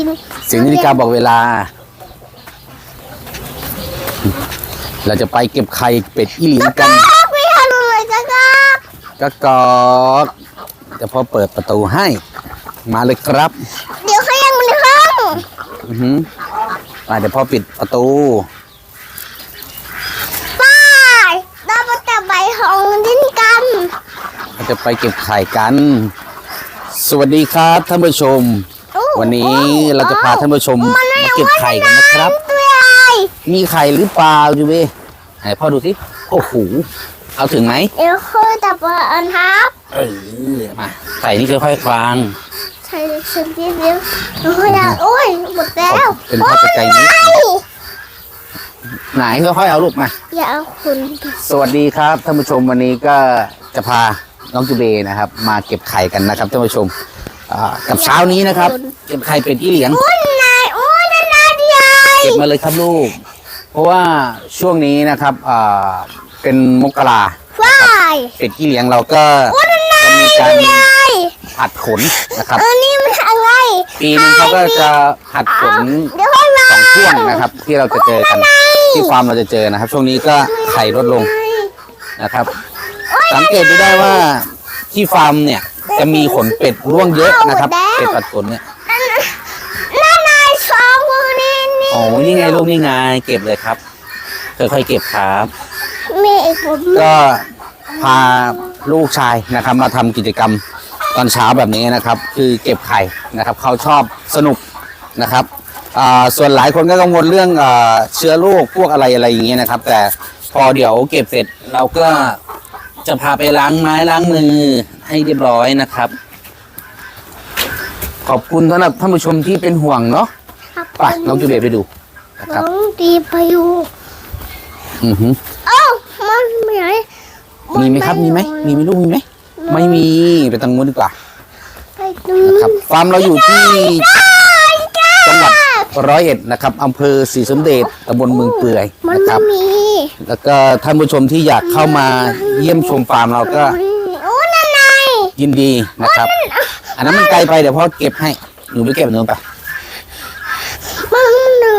กินเสียงนาฬิกาบอกเวลา เราจะไปเก็บไข่เป็ดอีหลินกันไม่ทำเลยจ้ะครับก็กอกจะพอเปิดประตูให้ มาเลยครับ เดี๋ยวเขายังมันห้องอือหือมาเดี๋ยวพ่อปิดประตูไป้าเราไปจับใบของดิ้นกันเราจะไปเก็บไข่กัน สวัสดีครับท่านผู้ชมโอ้ วันนี้เราจะพาท่านผู้ชมมันไม่มาเก็บไข่กันนะครับตัวใหญ่มีไข่หรือเปล่าจูเบไหนพ่อดูสิโอ้โหเอาถึงไหมเดี๋ยวเขาจับอันครับเออมาไข่นี่ค่อยๆคลางใช่ฉันเดียวเดียวแล้วเขาจะโอ้ยหมดแล้วเป็นภาพไกลๆนิดโอ้ยไหนค่อยๆเอาลูกมาอย่าเอาคุณสวัสดีครับท่านผู้ชมวันนี้ก็จะพาน้องจูเบนะครับ มาเก็บไข่กันนะครับท่านผู้ชม อ่ากับเช้านี้นะครับเก็บไข่เป็ดอีเหลียงโอ้ยนายโอ้ยนายนายเดียวเก็บมาเลยครับลูก เพราะว่าช่วงนี้นะครับอ่าเป็นมกราฝ้ายเป็ดอีเหลียงเราก็โอ้ยนายจะมีการใหญ่ผัดขนนะครับเออนี่มันอะไรปีนึงเขาก็จะผัดขนเดี๋ยวให้มาสองช่วงนะครับ ที่เราจะเจอกันที่ฟาร์มเราจะเจอนะครับ ช่วงนี้ก็ไข่ลดลงนะครับ สังเกตดูได้ว่าที่ฟาร์มเนี่ย จะมีขนเป็ดร่วงเยอะนะครับ เป็ดผัดขนเนี่ยนั่นนายสองมือนี่นี่โอ้นี่ไงลูกนี่ไงเก็บเลยครับค่อยๆเก็บครับมีอีกผมก็พาลูกชายนะครับ มาทำกิจกรรมตอนเช้าแบบนี้นะครับ คือเก็บไข่นะครับ เขาชอบสนุกนะครับอ่าส่วนหลายคนก็กังวลเรื่องอาเชื้อโรคพวกอะไรอะไรอย่างเงี้ยนะครับ แต่พอเดี๋ยวเก็บเสร็จเราก็ จะพาไปล้างไม้ล้างมือให้เรียบร้อยนะครับ ขอบคุณสำหรับท่านผู้ชมที่เป็นห่วงเนาะครับไปน้องจูเบตไปดูนะครับน้องดีไปอยู่อือหือเอ้ามันไม่ไหนมีไหมครับมีไหมมีไหมลูกมีไหมไม่มีไปทางนู้นดีกว่าไปตรงนะนู้ครับนฟาร์มเราอยู่ที่จังหวัดร้อยเอ็ดนะครับอำเภอศรีสมเด็จตำบลเมืองเปื่อยมันนะคไม่รับมี แล้วก็ท่านผู้ชมที่อยากเข้ามาเยี่ยมชมฟาร์มเราก็โอ้นั่นไงยินดีนะครับ อันนั้นมันไกลไปเดี๋ยวพ่อเก็บให้ หนูไปเก็บอันนู้นไปมันหนู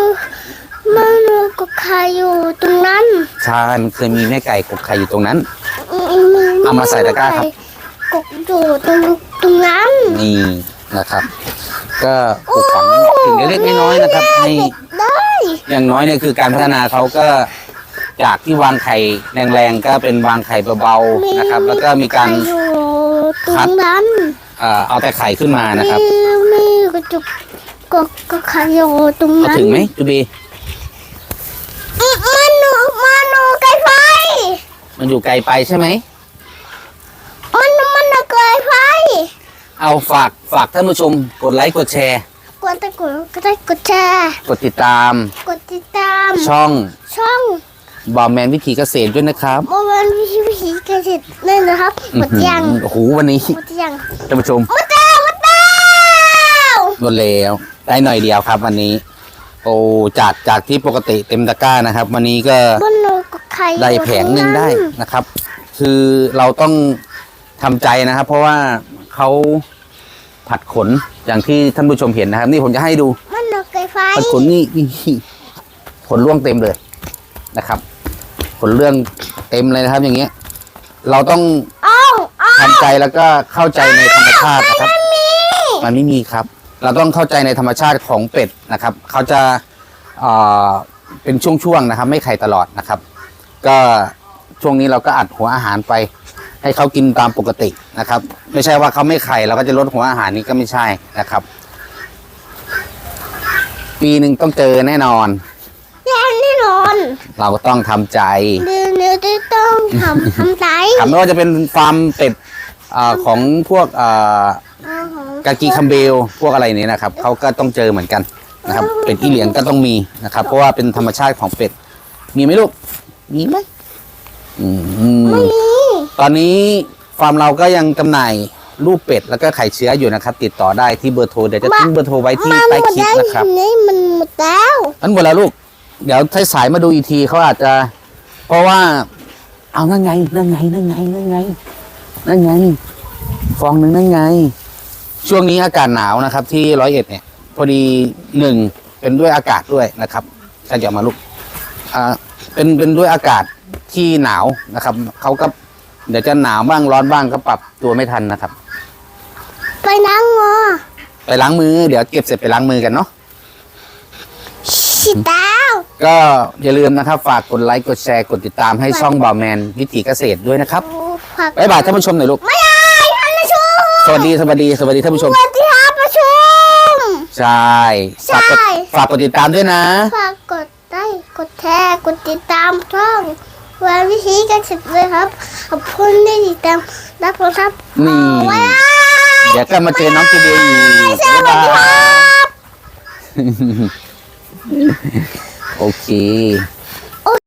มันหนูกบใครอยู่ตรงนั้นใช่มันเคยมีแม่ไก่กบไข่อยู่ตรงนั้น เอามาใส่ตะกร้าครับ กบอยู่ตรงตรงนั้น นี่นะครับ ก็ปลูกฝังสิ่งเล็กๆน้อยๆนะครับให้อย่างน้อยเนี่ยคือการพัฒนาเขาก็ จากที่วางไข่แรงๆก็เป็นวางไข่เบาๆนะครับ แล้วก็มีการใคอยู่ตรงนั้นเอ่อเอาแต่ไข่ขึ้นมานะครับมีมีกระจุกกบก็ใครอยู่ตรงเอานั้นถึงไหมจูบีอืมมันหนูมันหนูไกลไฟ มันอยู่ไกลไปใช่ไหม มันมันหนูไกลไฟ เอาฝากฝากท่านผู้ชมกดไลค์กดแชร์ กดตะกุดก็ได้กดแชร์ กดติดตามกดติดตาม ช่องช่อง บอมแมนวิถีเกษตรด้วยนะครับโมบันวิธีวิธีเกษตรนั่นนะครับหมดยังโอ้โหวันนี้หมดยังท่านผู้ชมหมดแล้วหมดแล้วหมดแล้วได้หน่อยเดียวครับวันนี้ โอ้จากจากที่ปกติเต็มตะกร้านะครับ วันนี้ก็มันหนูกับใครอยู่ได้แผงหนึ่งได้ตรนั้นนะครับ คือเราต้องทำใจนะครับ เพราะว่าเขาผัดขนอย่างที่ท่านผู้ชมเห็นนะครับ นี่ผมจะให้ดู มันหนูไกลไฟผัดขนนี่นี่ขนร่วงเต็มเลย นะครับขนเรื่องเต็มเลยนะครับอย่างเงี้ย เราต้องเอ้าวอ้าวทำใจแล้วก็เข้าใจในธรรมชาตินะครับ มันไม่มีครับ เราต้องเข้าใจในธรรมชาติของเป็ดนะครับเขาจะเอ่อเป็นช่วงๆนะครับ ไม่ไข่ตลอดนะครับ ก็ช่วงนี้เราก็อัดหัวอาหารไป ให้เขากินตามปกตินะครับ ไม่ใช่ว่าเขาไม่ไข่เราก็จะลดหัวอาหารนี้ก็ไม่ใช่นะครับ ปีหนึ่งต้องเจอแน่นอนแน่แน่นอน เราก็ต้องทำใจเดี๋ยวเดี๋ยวจะต้องทำ ทำใจถามไม่ว่าจะเป็นฟาร์มเป็ดอ่าของพวกอ่า เอาของกากีคัมเบลพวกอะไรนี้นะครับเขาก็ต้องเจอเหมือนกันนะครับ เป็ดอีเหลียงก็ต้องมีนะครับ เพราะว่าเป็นธรรมชาติของเป็ด มีไหมลูก มีไหมอืมไม่มีตอนนี้ฟาร์มเราก็ยังจำหน่ายลูกเป็ดแล้วก็ไข่เชื้ออยู่นะครับ ติดต่อได้ที่เบอร์โทรเดี๋ยวจะทิ้งเบอร์โทรไว้ที่มันใต้หมดคลิปแล้วนะครับ นี่มันหมดแล้ว อันหมดแล้วลูก เดี๋ยวท้ายสายมาดูอีกทีเขาอาจจะ เพราะว่า เอานั่นไงนั่นไงนั่นไงนั่นไงนั่นไง ฟองหนึ่งนั่นไง ช่วงนี้อากาศหนาวนะครับ ที่ร้อยเอ็ดเนี่ย พอดีหนึ่งเป็นด้วยอากาศด้วยนะครับถ้าจะมาลูกอ่าเป็นเป็นด้วยอากาศที่หนาวนะครับเขาก็เดี๋ยวจะหนาวบ้างร้อนบ้างก็ปรับตัวไม่ทันนะครับ ไปนั่งงอไปล้างมือ เดี๋ยวเก็บเสร็จไปล้างมือกันเนาะ ชิดาว ก็อย่าลืมนะครับ ฝากกดไลค์กดแชร์กดติดตามให้ช่องบ่าวแมนวิถีเกษตรด้วยนะครับผักบ๊ายบายท่านผู้ชมหน่อยลูก ไม่ได้ท่านผู้ชมสวัสดีสวัสดีสวัสดีท่านผู้ชม สวัสดีครับผู้ชม ใช่ฝากกดใช่ ฝากกดติดตามด้วยนะ ฝากกดไลค์กดแชร์กดติดตามช่องวันวิธีกันสุดเลยครับขอบคุณที่ติดตามรับชมครับนี่ บ๊ายบายเดี๋ยวก็มาเจอน้องเจเดียอีกสวัสดีครับ โอเค